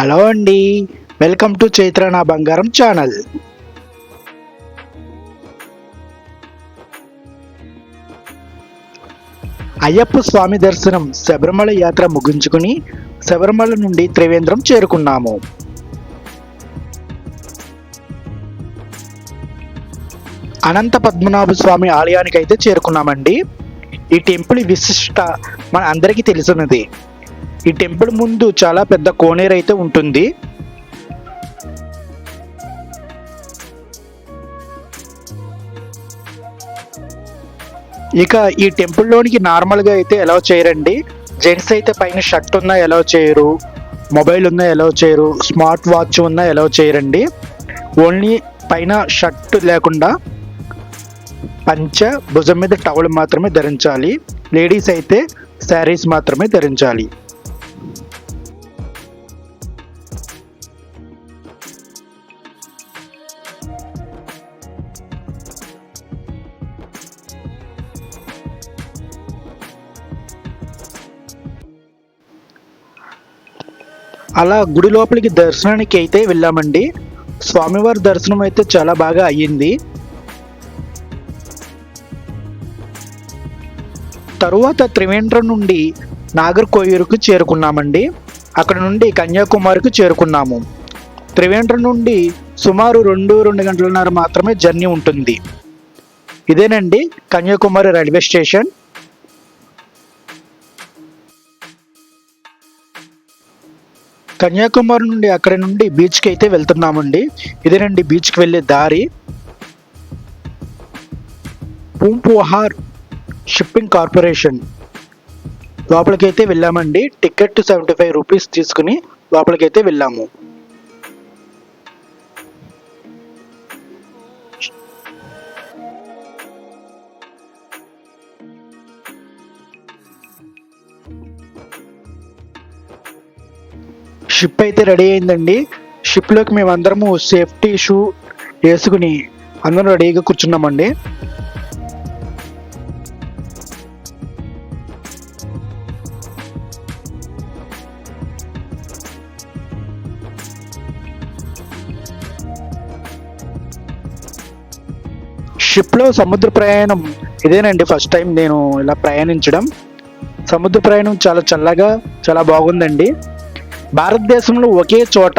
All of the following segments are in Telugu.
హలో అండి. వెల్కమ్ టు చైత్ర నా బంగారం ఛానల్. అయ్యప్ప స్వామి దర్శనం శబరిమల యాత్ర ముగించుకుని శబరిమల నుండి త్రివేంద్రం చేరుకున్నాము. అనంత పద్మనాభ స్వామి ఆలయానికి అయితే చేరుకున్నామండి. ఈ టెంపుల్ విశిష్ట మన అందరికీ తెలిసినది. ఈ టెంపుల్ ముందు చాలా పెద్ద కోనేరు అయితే ఉంటుంది. ఇక ఈ టెంపుల్లోనికి నార్మల్గా అయితే ఎలా చేయరండి. జెంట్స్ అయితే పైన షర్ట్ ఉన్నా ఎలా చేయరు. మొబైల్ ఉన్నా ఎలా చేయరు. స్మార్ట్ వాచ్ ఉన్నా ఎలా చేయరండి. ఓన్లీ పైన షర్ట్ లేకుండా పంచ భుజం మీద టవల్ మాత్రమే ధరించాలి. లేడీస్ అయితే శారీస్ మాత్రమే ధరించాలి. అలా గుడి లోపలికి దర్శనానికి అయితే వెళ్ళామండి. స్వామివారి దర్శనం అయితే చాలా బాగా అయ్యింది. తరువాత త్రివేంద్రం నుండి నాగర్కోయూరుకు చేరుకున్నామండి. అక్కడ నుండి కన్యాకుమారికి చేరుకున్నాము. త్రివేంద్రం నుండి సుమారు రెండు రెండు గంటలన్నర మాత్రమే జర్నీ ఉంటుంది. ఇదేనండి కన్యాకుమారి రైల్వే స్టేషన్. కన్యాకుమారి నుండి అక్కడి నుండి బీచ్కి అయితే వెళ్తున్నామండి. ఇదేనండి బీచ్కి వెళ్ళే దారి. Poompuhar shipping corporation. లోపలికైతే వెళ్ళామండి. టికెట్ సెవెంటీ ఫైవ్ రూపీస్ తీసుకుని లోపలికైతే వెళ్ళాము. షిప్ అయితే రెడీ అయిందండి. షిప్లోకి మేము అందరము సేఫ్టీ షూ వేసుకుని అందరం రెడీగా కూర్చున్నామండి. షిప్లో సముద్ర ప్రయాణం ఇదేనండి ఫస్ట్ టైం నేను ఇలా ప్రయాణించడం. సముద్ర ప్రయాణం చాలా చల్లగా చాలా బాగుందండి. భారతదేశంలో ఒకే చోట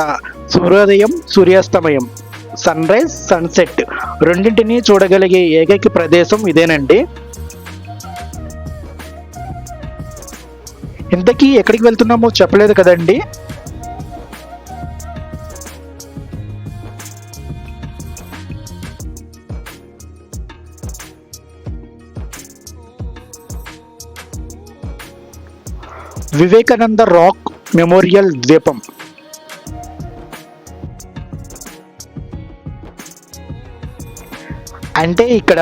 సూర్యోదయం సూర్యాస్తమయం సన్ రైజ్ సన్సెట్ రెండింటినీ చూడగలిగే ఏకైక ప్రదేశం ఇదేనండి. ఇంతకీ ఎక్కడికి వెళ్తున్నామో చెప్పలేదు కదండి. వివేకానంద రాక్ మెమోరియల్ ద్వీపం అంటే ఇక్కడ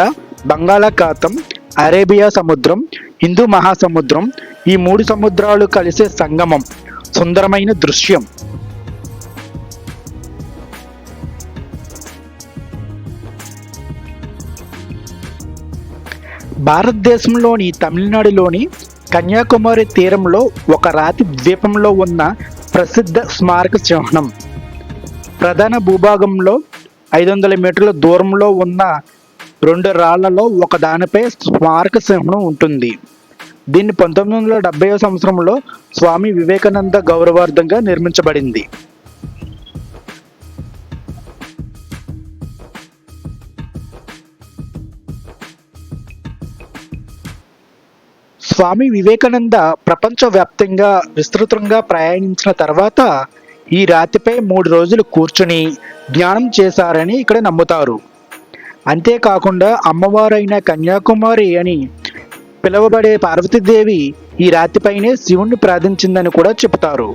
బంగాళాఖాతం అరేబియా సముద్రం హిందూ మహాసముద్రం ఈ మూడు సముద్రాలు కలిసే సంగమం సుందరమైన దృశ్యం. భారతదేశంలోని తమిళనాడులోని కన్యాకుమారి తీరంలో ఒక రాతి ద్వీపంలో ఉన్న ప్రసిద్ధ స్మారక చిహ్నం. ప్రధాన భూభాగంలో ఐదు వందల మీటర్ల దూరంలో ఉన్న రెండు రాళ్ళలో ఒక దానిపై స్మారక చిహ్నం ఉంటుంది. దీన్ని పంతొమ్మిది వందల డెబ్బై సంవత్సరంలో స్వామి వివేకానంద గౌరవార్థంగా నిర్మించబడింది. స్వామి వివేకానంద ప్రపంచవ్యాప్తంగా విస్తృతంగా ప్రయాణించిన తర్వాత ఈ రాతిపై మూడు రోజులు కూర్చుని ధ్యానం చేశారని ఇక్కడ నమ్ముతారు. అంతేకాకుండా అమ్మవారైన కన్యాకుమారి అని పిలువబడే పార్వతీదేవి ఈ రాతిపైనే శివుణ్ణి ప్రార్థించిందని కూడా చెబుతారు.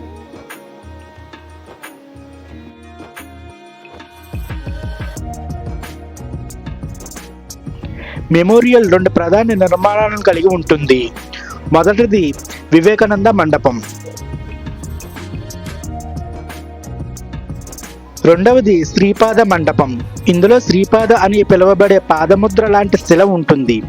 మెమోరియల్ రెండు ప్రధాన నిర్మాణాలను కలిగి ఉంటుంది. మొదటిది వివేకానంద మండపం. రెండవది శ్రీపాద మండపం. ఇందులో శ్రీపాద అని పిలువబడే పాదముద్ర లాంటి శిల ఉంటుంది.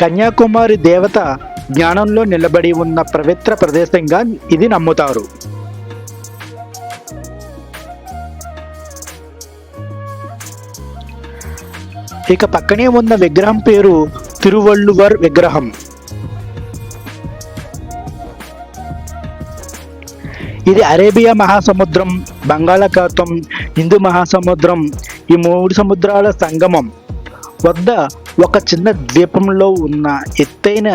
కన్యాకుమారి దేవత జ్ఞానంలో నిలబడి ఉన్న పవిత్ర ప్రదేశంగా ఇది నమ్ముతారు. ఇక పక్కనే ఉన్న విగ్రహం పేరు తిరువళ్ళువర్ విగ్రహం. ఇది అరేబియా మహాసముద్రం బంగాళాఖాతం హిందూ మహాసముద్రం ఈ మూడు సముద్రాల సంగమం వద్ద ఒక చిన్న ద్వీపంలో ఉన్న ఎత్తైన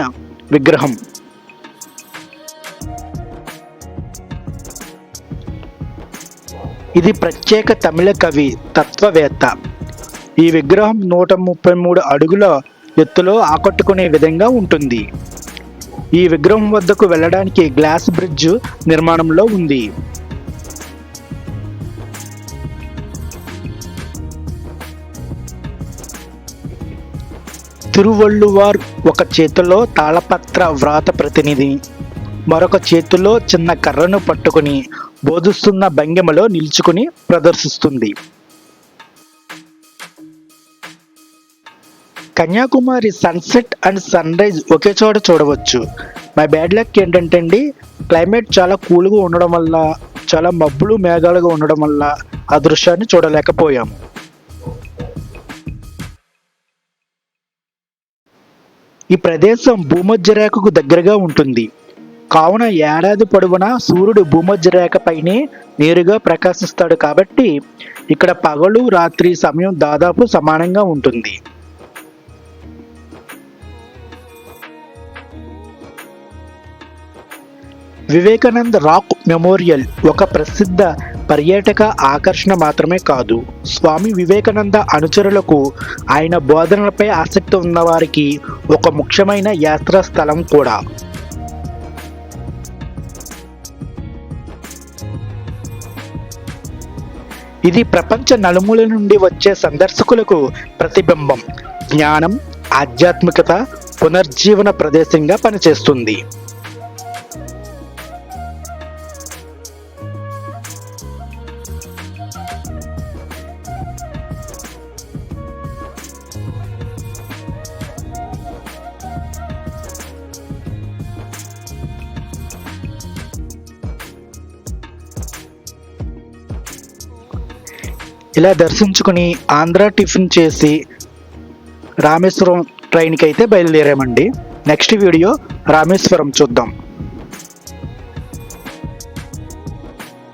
విగ్రహం. ఇది ప్రత్యేక తమిళ కవి తత్వవేత్త. ఈ విగ్రహం నూట ముప్పై మూడు అడుగుల ఎత్తులో ఆకట్టుకునే విధంగా ఉంటుంది. ఈ విగ్రహం వద్దకు వెళ్ళడానికి గ్లాస్ బ్రిడ్జ్ నిర్మాణంలో ఉంది. తిరువళ్ళువార్ ఒక చేతిలో తాళపత్ర వ్రాత ప్రతినిధి మరొక చేతిలో చిన్న కర్రను పట్టుకుని బోధిస్తున్న భంగిమలో నిల్చుకుని ప్రదర్శిస్తుంది. Kanyakumari sunset and sunrise ఒకే చోట చూడవచ్చు. మై బ్యాడ్ లక్ ఏంటంటే అండి క్లైమేట్ చాలా కూల్గా ఉండడం వల్ల చాలా మబ్బులు మేఘాలుగా ఉండడం వల్ల ఆ దృశ్యాన్ని చూడలేకపోయాము ఈ ప్రదేశం భూమధ్య రేఖకు దగ్గరగా ఉంటుంది. కావున ఏడాది పొడవునా సూర్యుడు భూమధ్య పైనే నేరుగా ప్రకాశిస్తాడు కాబట్టి ఇక్కడ పగలు రాత్రి సమయం దాదాపు సమానంగా ఉంటుంది. వివేకానంద్ రాక్ మెమోరియల్ ఒక ప్రసిద్ధ పర్యాటక ఆకర్షణ మాత్రమే కాదు. స్వామి వివేకానంద అనుచరులకు ఆయన బోధనలపై ఆసక్తి ఉన్నవారికి ఒక ముఖ్యమైన యాత్రా స్థలం కూడా. ఇది ప్రపంచ నలుమూల నుండి వచ్చే సందర్శకులకు ప్రతిబింబం. జ్ఞానం ఆధ్యాత్మికత పునర్జీవన ప్రదేశంగా పనిచేస్తుంది. ఇలా దర్శించుకుని ఆంధ్ర టిఫిన్ చేసి రామేశ్వరం ట్రైన్కి అయితే బయలుదేరామండి. నెక్స్ట్ వీడియో రామేశ్వరం చూద్దాం.